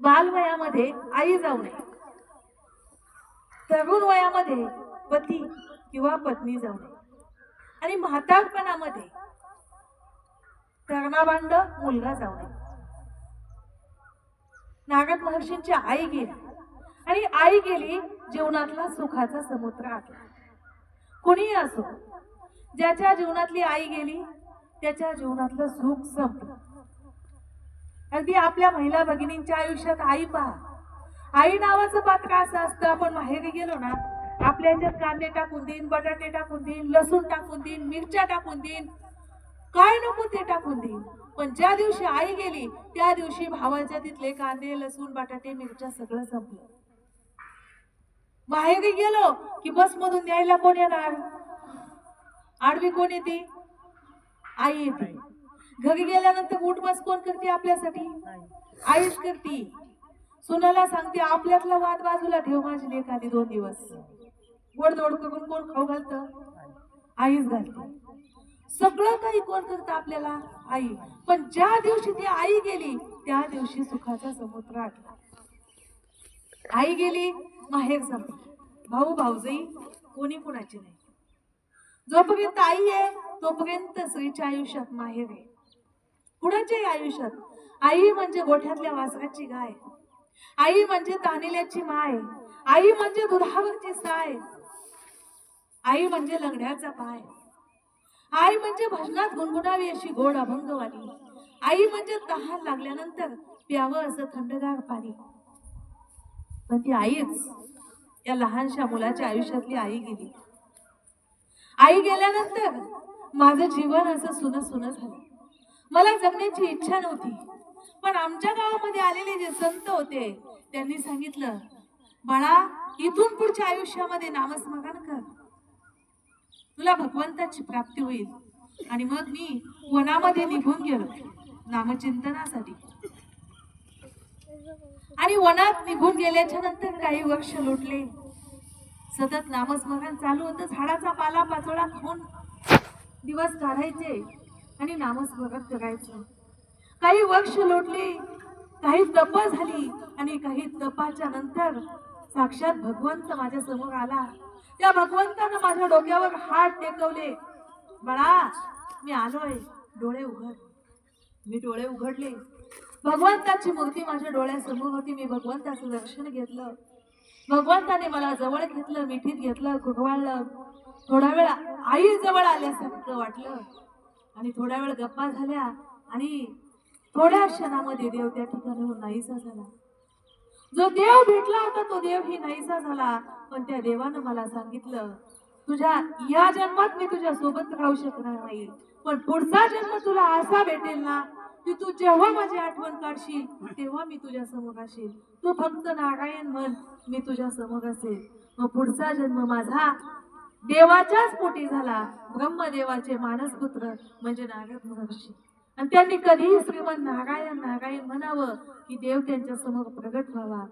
बालवयामध्ये आई जाऊ नये. तरुण वयामध्ये पती किंवा पत्नी जाऊ नये. आणि म्हातारपणामध्ये तरुणाबांड मुलगा जाऊ नये. नागद महर्षींची आई गेली. आणि आई गेली जीवनातला सुखाचा समुद्र आटला कुणीही असो ज्याच्या जीवनातली आई गेली त्याच्या जीवनातलं सुख संपलं. अगदी आपल्या महिला भगिनींच्या आयुष्यात आई पहा. आई नावाचं पात्र असं असतं आपण माहेरी गेलो ना आपल्या ह्याच्यात कांदे टाकून देईन बटाटे टाकून देईन लसूण टाकून देईन मिरच्या टाकून देईन काय नको ते टाकून देईन. पण ज्या दिवशी आई गेली त्या दिवशी भावाच्या तिथले कांदे लसूण बटाटे मिरच्या सगळं संपलं. माहेरी गेलो की बस मधून द्यायला कोण येणार? आडवी कोण येते? आई येते. घरी गेल्यानंतर उठ कोण करते आपल्यासाठी? आईच करते. सुनाला सांगते आपल्यातला वाद बाजूला ठेव माझी लेख दोन दिवस. गोडधोड करून कोण खाऊ घालतं? आईच घालते. सगळं काही कोण करतं आपल्याला? आई. पण ज्या दिवशी ती आई गेली त्या दिवशी सुखाचा समुद्र आटला. आई गेली माहेर संपली भाऊ भाऊजई कोणी कोणाची नाही. जोपर्यंत आई आहे तोपर्यंत स्त्रीच्या आयुष्यात माहेर आहे. कुणाच्याही आयुष्यात. आई म्हणजे गोठ्यातल्या वासराची गाय. आई म्हणजे तानिल्याची माय. आई म्हणजे दुधावरची साय. आई म्हणजे लंगड्याचा पाय. आई म्हणजे भजनात गुणगुणावी अशी गोड अभंगवाणी. आई म्हणजे तहान लागल्यानंतर प्यावं असं थंडगार पाणी. पण ती आईच या लहानशा मुलाच्या आयुष्यातली आई गेली. आई गेल्यानंतर माझं जीवन असं सुन सुन झालं. मला जगण्याची इच्छा नव्हती. पण आमच्या गावामध्ये आलेले जे संत होते त्यांनी सांगितलं बाळा इथून पुढच्या आयुष्यामध्ये नामस्मरण कर. तुला भगवंताची प्राप्ती होईल. आणि मग मी वनामध्ये निघून गेलो नामचिंतनासाठी. आणि वनात निघून गेल्याच्यानंतर काही वर्ष लोटले. सतत नामस्मरण चालू होतं झाडाचा पाला पाचोळा खाऊन दिवस काढायचे. आणि नामस्मरण करायचं काही वर्ष लोटली काही तप झाली आणि काही तपाच्या नंतर साक्षात भगवंत माझ्यासमोर आला. त्या भगवंतानं माझ्या डोक्यावर हात टेकवले. बाळा मी आलोय. डोळे उघड. मी डोळे उघडले. भगवंताची मूर्ती माझ्या डोळ्यासमोर होती. मी भगवंताचं दर्शन घेतलं. भगवंताने मला जवळ घेतलं मिठीत घेतलं घुगवाळलं थोडा वेळ आई जवळ आल्यासारखं वाटलं. आणि थोड्या वेळ गप्पा झाल्या आणि थोड्या क्षणामध्ये देव त्या ठिकाणाहून नाहीसा झाला. जो देव भेटला होता तो देव ही नाहीसा झाला. पण त्या देवानं मला सांगितलं तुझ्या या जन्मात मी तुझ्या सोबत राहू शकणार नाही. पण पुढचा जन्म तुला असा भेटेल ना की तू जेव्हा माझी आठवण काढशील तेव्हा मी तुझ्या समोर असेल. तू फक्त नारायण म्हण मी तुझ्या समोर असेल. मग पुढचा जन्म माझा देवाच्याच पोटी झाला. ब्रह्मदेवाचे मानसपुत्र म्हणजे नारद महर्षी. आणि त्यांनी कधीही श्रीमंत नारायण नारायण म्हणावं की देव त्यांच्यासमोर प्रगट व्हावा.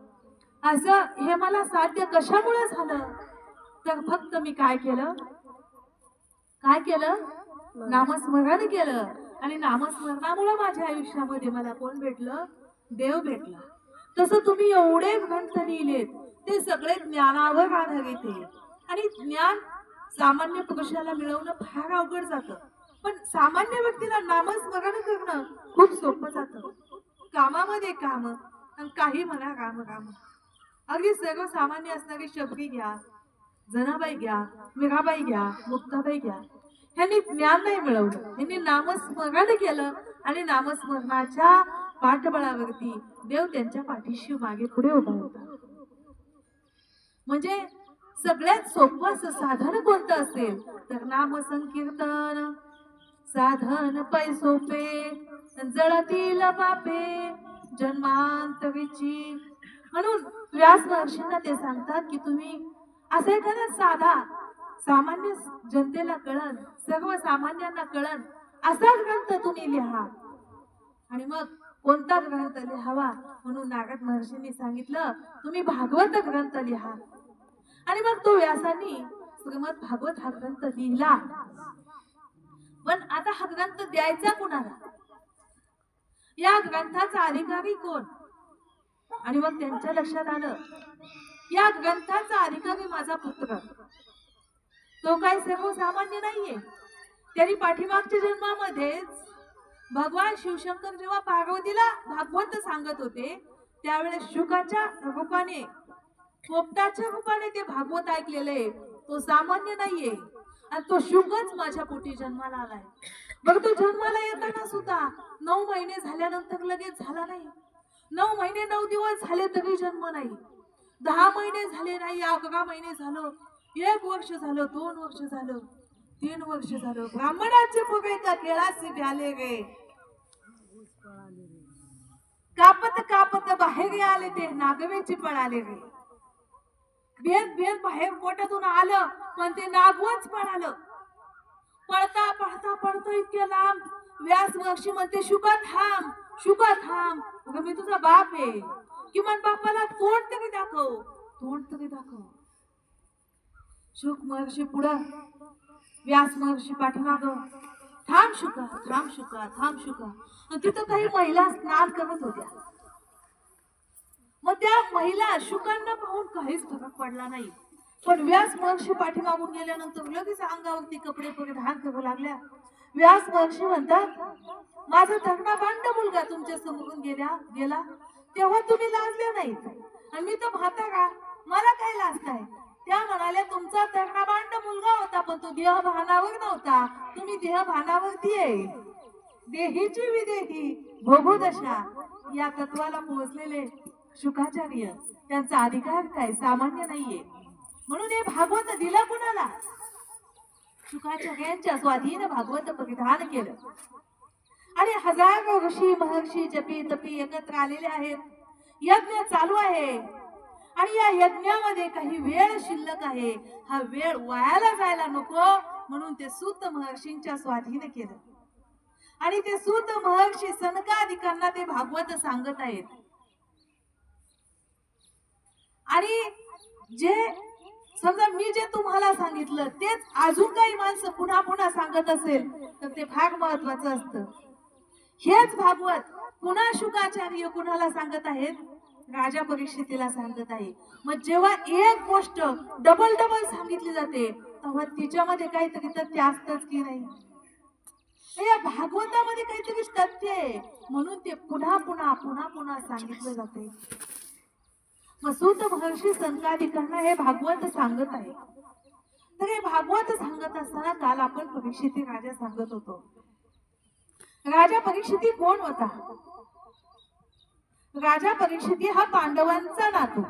असं हे मला साध्य कशामुळे झालं? तर फक्त मी काय केलं? काय केलं? नामस्मरण केलं. आणि नामस्मरणामुळे माझ्या आयुष्यामध्ये मला कोण भेटलं? देव भेटला. तसं तुम्ही एवढे ग्रंथ लिहिलेत ते सगळे ज्ञानावर आधारित आहे. आणि ज्ञान सामान्य पुरुषाला मिळवणं फार अवघड जातं. पण सामान्य व्यक्तीला नामस्मरण करणं खूप सोपं जातं. कामामध्ये काम आणि काही म्हणा राम राम. अगदी सर्वसामान्य असणारी शबरी घ्या जनाबाई घ्या मीराबाई घ्या मुक्ताबाई घ्या. ह्यांनी ज्ञान नाही मिळवलं. ह्यांनी नामस्मरण केलं आणि नामस्मरणाच्या पाठबळावरती देव त्यांच्या पाठीशी मागे पुढे उभा होता. म्हणजे सगळ्यात सोपं असं साधन कोणतं असेल? तर नाम संकीर्तन साधन पै सोपे जळतील बापे जन्मांतरीची. म्हणून व्यास महर्षींना ते सांगतात की तुम्ही असं एखादा साधा. सामान्य जनतेला कळण सर्वसामान्यांना कळण असा ग्रंथ तुम्ही लिहा. आणि मग कोणता ग्रंथ लिहावा? म्हणून नागद महर्षींनी सांगितलं तुम्ही भागवत ग्रंथ लिहा. आणि मग तो व्यासांनी श्रीमद भागवत हा ग्रंथ लिहिला. पण आता हा ग्रंथ द्यायचा कुणाला? या ग्रंथाचा अधिकारी कोण? आणि मग त्यांच्या लक्षात आलं या ग्रंथाचा अधिकारी माझा पुत्र. तो काय सर्वसामान्य नाहीये. त्यांनी पाठीमागच्या जन्मामध्येच भगवान शिवशंकर जेव्हा पार्वतीला भागवत सांगत होते त्यावेळेस शुकाच्या रूपाने पोपटाच्या रूपाने ते भागवत ऐकलेले तो सामान्य नाहीये. आणि तो शुकच माझ्या पोटी जन्माला आलाय. बघ तो जन्माला येताना सुद्धा नऊ महिने झाल्यानंतर लगेच झाला नाही. नऊ महिने नऊ दिवस झाले तरी जन्म नाही. दहा महिने झाले नाही अकरा महिने झालं एक वर्ष झालं दोन वर्ष झालं तीन वर्ष झालं. ब्राह्मणाचे पुगे का केळाचे आले गे. कापत कापत बाहेर आले ते नागवेचे पण आले गे. भेद भेद बाहेर पोटातून आलं पण ते नागवच पळालं. पळता पळता पळतो इतक्या लांब. व्यास महर्षी म्हणते शुका थांब शुका थांब. अगं मी तुझा बाप आहे. किमान बापाला तोंड तरी दाखव. तोंड तरी दाखव. शुक महर्षी पुढं. व्यास महर्षी पाठीमाग. थांब शुका थांब शुका थांब शुका. तिथं काही महिला स्नान करत होत्या. मग त्या महिला शुकांना पाहून काहीच फरक पडला नाही. पण व्यास महर्षी पाठीमागून गेल्यानंतर लगेच अंगावरती कपडे परिधान करू लागल्या. व्यास महर्षी म्हणतात माझा धरणा बांड मुलगा तुमच्या समोरून गेल्या गेला. तेव्हा तुम्ही लाजले नाहीत. आणि मी तर म्हातारा मला काय लाजताय त्या म्हणाल्या तुमचा धरणा बांड मुलगा होता पण तो देह भानावर नव्हता. तुम्ही देह भानावरती आहे. देहीची विदेही भोगू दशा या तत्वाला पोहोचलेले. शुकाचार्य त्यांचा अधिकार काय? सामान्य नाहीये. म्हणून हे भागवत दिलं कुणाला? शुकाचार्यांच्या स्वाधीन भागवत परिधान केलं. आणि हजारो ऋषी महर्षी जपी तपी एकत्र आलेले आहेत. यज्ञ चालू आहे. आणि या यज्ञामध्ये काही वेळ शिल्लक आहे. हा वेळ वायाला जायला नको म्हणून ते सूत महर्षींच्या स्वाधीन केलं. आणि ते सूत महर्षी सनकाधिकांना ते भागवत सांगत आहेत. आणि जे समजा मी जे तुम्हाला सांगितलं तेच अजून काही माणसं पुन्हा पुन्हा सांगत असेल तर ते फार महत्वाचं असतं. हेच भागवत पुन्हा शुकाचार्य कुणाला सांगत आहेत? राजा परीक्षितीला सांगत आहे. मग जेव्हा एक गोष्ट डबल डबल सांगितली जाते तेव्हा तिच्यामध्ये काहीतरी तथ्य असतच की नाही? या भागवतामध्ये काहीतरी तथ्य आहे. म्हणून ते पुन्हा पुन्हा पुन्हा पुन्हा सांगितलं जाते. वसुंत महर्षी संताधिकांना हे भागवत सांगत आहे तर हे भागवत सांगत असताना काल आपण परीक्षिती राजा सांगत होतो. राजा परीक्षिती कोण होता? राजा परीक्षिती हा पांडवांचा नातू.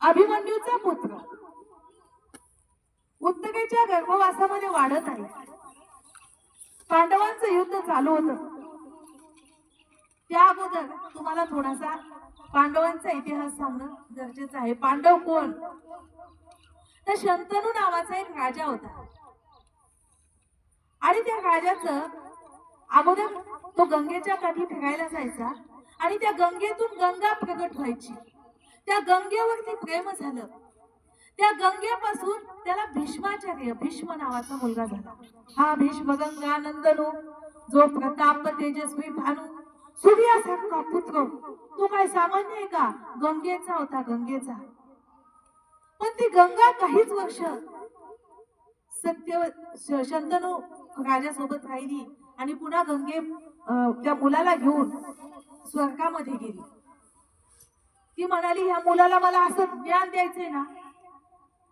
अभिमन्यूचा पुत्र. उत्तरेच्या गर्भवासामध्ये वाढत आहे. पांडवांचं युद्ध चालू होतं. त्या अगोदर तुम्हाला थोडासा पांडवांचा इतिहास सांगणं गरजेचं आहे. पांडव कोण? तर शंतनू नावाचा एक राजा होता. आणि त्या राजाचं अगोदर तो गंगेच्या काठी फिरायला जायचा आणि त्या गंगेतून गंगा प्रगट व्हायची. त्या गंगेवरती प्रेम झालं. त्या गंगेपासून त्याला भीष्माचार्य भीष्म नावाचा मुलगा झाला. हा भीष्म गंगानंदनो जो प्रताप तेजस्वी भानू सूर्यासारखा पुत्र तो काय सामान्य आहे का? गंगेचा होता गंगेचा. पण ती गंगा काहीच वर्ष सत्य श- शंतनू राजासोबत राहिली आणि पुन्हा गंगे त्या मुलाला घेऊन स्वर्गामध्ये गेली. ती म्हणाली ह्या मुलाला मला असं ज्ञान द्यायचंय ना.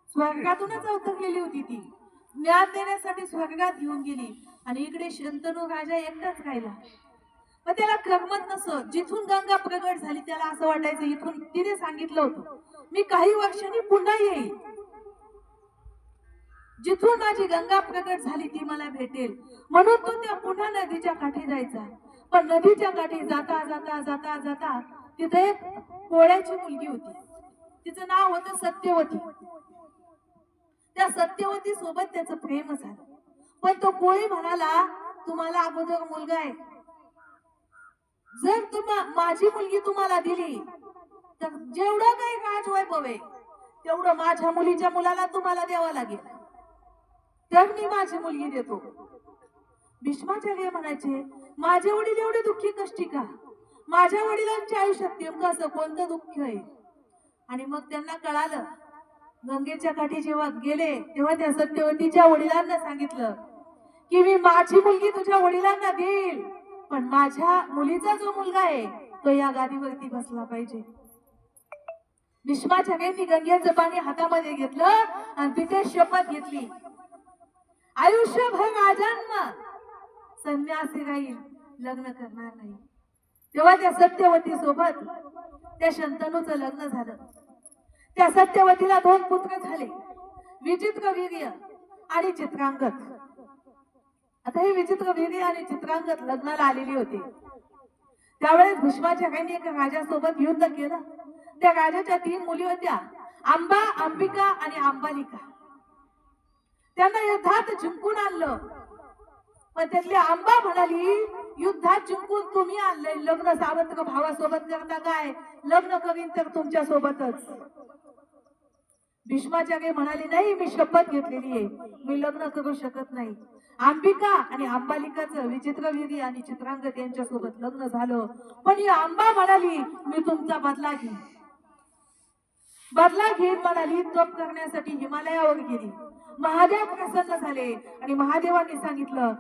स्वर्गातूनच अवतरलेली होती ती. ज्ञान देण्यासाठी स्वर्गात घेऊन गेली. आणि इकडे शंतनू राजा एकटाच राहिला. मग त्याला करमत नसत. जिथून गंगा प्रगट झाली त्याला असं वाटायचं इथून तिने सांगितलं होतं. मी काही वर्षांनी पुन्हा येईल जिथून माझी गंगा प्रगट झाली ती मला भेटेल. म्हणून तो त्या पुन्हा नदीच्या काठी जायचा. पण नदीच्या काठी जाता जाता जाता जाता तिथे एक कोळ्याची मुलगी होती. तिचं नाव होतं सत्यवती. त्या सत्यवती सोबत त्याचं प्रेम झालं. पण तो कोळी म्हणाला तुम्हाला अगोदर मुलगा आहे. जर तुम्हा माझी मुलगी तुम्हाला दिली तर जेवढं काही राजवैभव आहे तेवढं माझ्या मुलीच्या मुलाला तुम्हाला द्यावं लागेल. तर मी माझी मुलगी देतो. भीष्माचार्य म्हणायचे माझे वडील एवढे दुःखी कष्टी का? माझ्या वडिलांच्या आयुष्यात नेमकं असं कोणतं दुःख आहे? आणि मग त्यांना कळालं गंगेच्या काठी जेव्हा गेले तेव्हा त्या सत्यवतीच्या वडिलांना सांगितलं की मी माझी मुलगी तुझ्या वडिलांना देईल. पण माझ्या मुलीचा जो मुलगा आहे तो या गादीवरती बसला पाहिजे. भीष्माच्या वेळी गंगेचं पाणी हातामध्ये घेतलं आणि तिथे शपथ घेतली. आयुष्यभर राजांना संन्यासी राहील लग्न करणार नाही. तेव्हा त्या सत्यवती सोबत त्या शंतनूचं लग्न झालं. त्या सत्यवतीला दोन पुत्र झाले. विचित्र वीर्य आणि चित्रांगत आता हे विचित्र विधी आणि चित्रांगत लग्नाला आलेली होती. त्यावेळेस भुष्माच्या काही एका राजासोबत युद्ध केलं. त्या राजाच्या तीन मुली होत्या आंबा अंबिका आणि आंबालिका. त्यांना युद्धात जिंकून आणलं. पण त्यातली आंबा म्हणाली युद्धात जिंकून तुम्ही आणलंय. लग्न सावत्र भावासोबत करता काय? लग्न करीन तर तुमच्या सोबतच भीष्माच्या काही म्हणाली नाही मी शपथ घेतलेली आहे. मी लग्न करू शकत नाही. अंबिका आणि अंबालिकाचं विचित्र विधी आणि चित्रांगत यांच्या सोबत लग्न झालं. पण ही आंबा म्हणाली मी तुमचा बदला घेईन. बदला घेत म्हणाली तप करण्यासाठी हिमालयावर गेली. महादेव प्रसन्न झाले आणि महादेवांनी सांगितलं